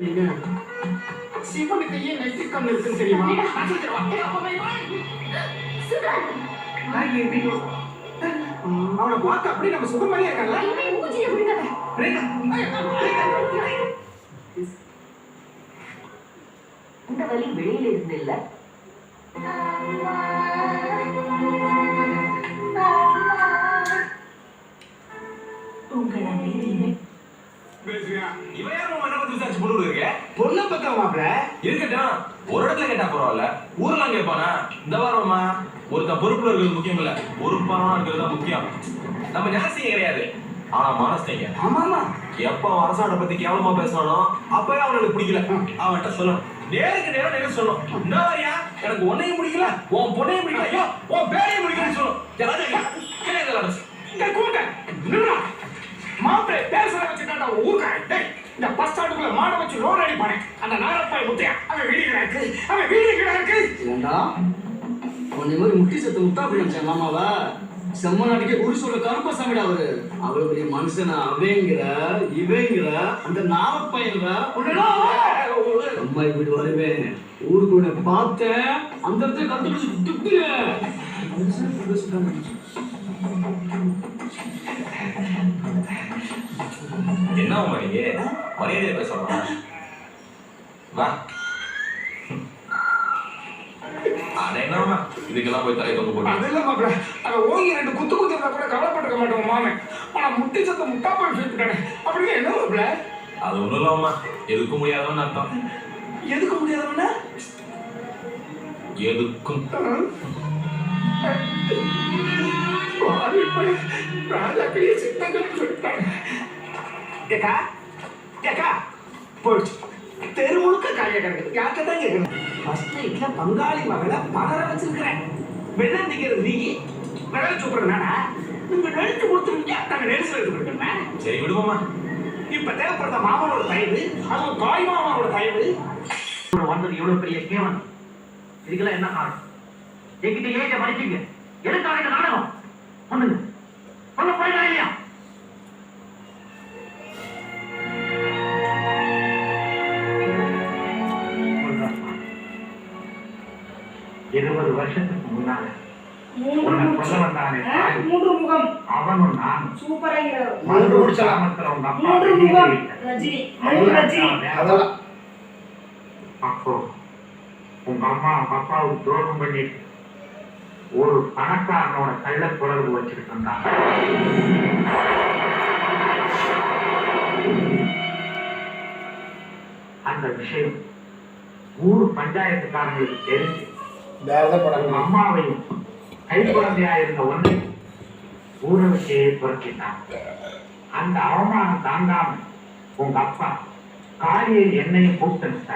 நீங்க சிவனுக்கு ஏன் நெற்றிக்கண் இருக்குன்னு தெரியுமா அவனை பார்த்து அப்படியே நம்ம சுகமாரியே விழுகாத இந்த வலி வெளியில இருந்து இல்ல? உங்கள் விசாரிச்சு பொண்ணு இருக்க பொண்ணை பத்தா மாப்பிள? இருக்கட்டும். ஒரு இடத்துல கேட்டா பரவாயில்ல. ஊர்லாம் கேட்பானா? இந்த வாரமா ஒருத்தன் பொறுப்புல இருக்கிறது முக்கியம் இல்ல. பொறுப்பானா இருக்கிறது தான் முக்கியம். நம்ம ஞாசிங்க கிடையாது. ஆனா மனசுங்க ஆமாமா எப்ப அவன் அரசாண்ட பத்தி கேவலமா பேசுறானோ அப்பவே அவனுக்கு பிடிக்கல. அவன்கிட்ட சொல்லணும். நேருக்கு நேரம் நேரம் சொல்லணும். என்ன வரியா? எனக்கு உன்னையும் பிடிக்கல. உன் பொண்ணையும் பிடிக்கல. ஐயோ உன் பேரையும் பிடிக்கலன்னு சொல்லணும். யாராவது கேட்கல இந்த கூட்ட நின்றா மாப்பிளை இந்த பஸ் ஸ்டாண்டுக்குள்ள மாட வச்சு ரோடு அடிப்பானே. அந்த நாரப்பாய் முத்தையா அவன் வீடு கிடக்கு அவன் வீடு கிடக்கு ஏண்டா? உன்னை மாதிரி முட்டி சத்து முட்டா அப்படி மாமாவா? செம்ம நாட்டுக்கே குரு சொல்ல கருப்பசாமிடா அவரு. அவ்வளவு பெரிய மனுஷனா அவங்கிற இவங்கிற அந்த நாரப்பையன்ல அம்மா இப்படி வருவேன். ஊருக்குள்ள பார்த்தேன். அந்த இடத்துல கத்து பிடிச்சு என்ன மணிக்கு மரியாதையை பேசலாம் வா. அட என்னமா இதுக்கெல்லாம் போய் தலையை தொங்க போட்டு அது இல்ல மாப்பிள. அவன் ஓங்கி ரெண்டு குத்து குத்து இருந்தா கூட கவலைப்பட்டுக்க மாட்டோம் மாமன். ஆனா முட்டி சத்த முட்டா போய் என்ன மாப்பிள? அது ஒண்ணும் இல்லாம எதுக்கும் முடியாதவன்னு அர்த்தம். எதுக்கு முடியாதவன எதுக்கும். ராஜாக்கிலேயே சித்தங்கள் சொல்லிட்டாங்க ஏக்கா ஏக்கா போயிடுச்சு. தெரு முழுக்க காலியா கிடக்குது. யார்கிட்ட தான் கேட்கணும்? ஃபர்ஸ்ட் நைட்ல பங்காளி மகளை பலர வச்சிருக்கிறேன். வெள்ளம் நிக்கிறது நீ. விரல் சூப்பர் நானா நீங்க நெழுத்து கொடுத்துருங்க நாங்க நெரிசல் சரி விடுவோமா இப்ப தேவைப்படுற மாமனோட தயவு அதுவும் தாய் மாமாவோட தயவு. வந்தது எவ்வளவு பெரிய கேவலம்? இதுக்கெல்லாம் என்ன காரணம்? என்கிட்ட ஏஜ மறைச்சீங்க எதுக்காக இந்த நாடகம்? பண்ணுங்க இருபது வருஷத்துக்கு முன்னால. மூன்று முகம். அவனும் நானும் சூப்பராக மல்லூர் கிராமத்துல உங்க அப்பா மூன்று வெளியே முகம். போயிட்டார். ரஜினி. மூன்று ரஜினி. அதெல்லாம். அப்போ உங்க அம்மா உங்க அப்பாவுக்கு துரோகம் பண்ணிட்டு ஒரு பணக்காரனோட கள்ள தொடர்பு வச்சுக்கிட்டு இருந்தாங்க அந்த விஷயம் ஊர் பஞ்சாயத்துக்காரங்களுக்கு தெரிஞ்சு அம்மாவையும் கை இருந்த ஒன்றை ஊற வச்சு துரத்திட்டாங்க அந்த அவமானம் தாங்காம உங்க அப்பா காரியை என்னையும் கூப்பிட்டு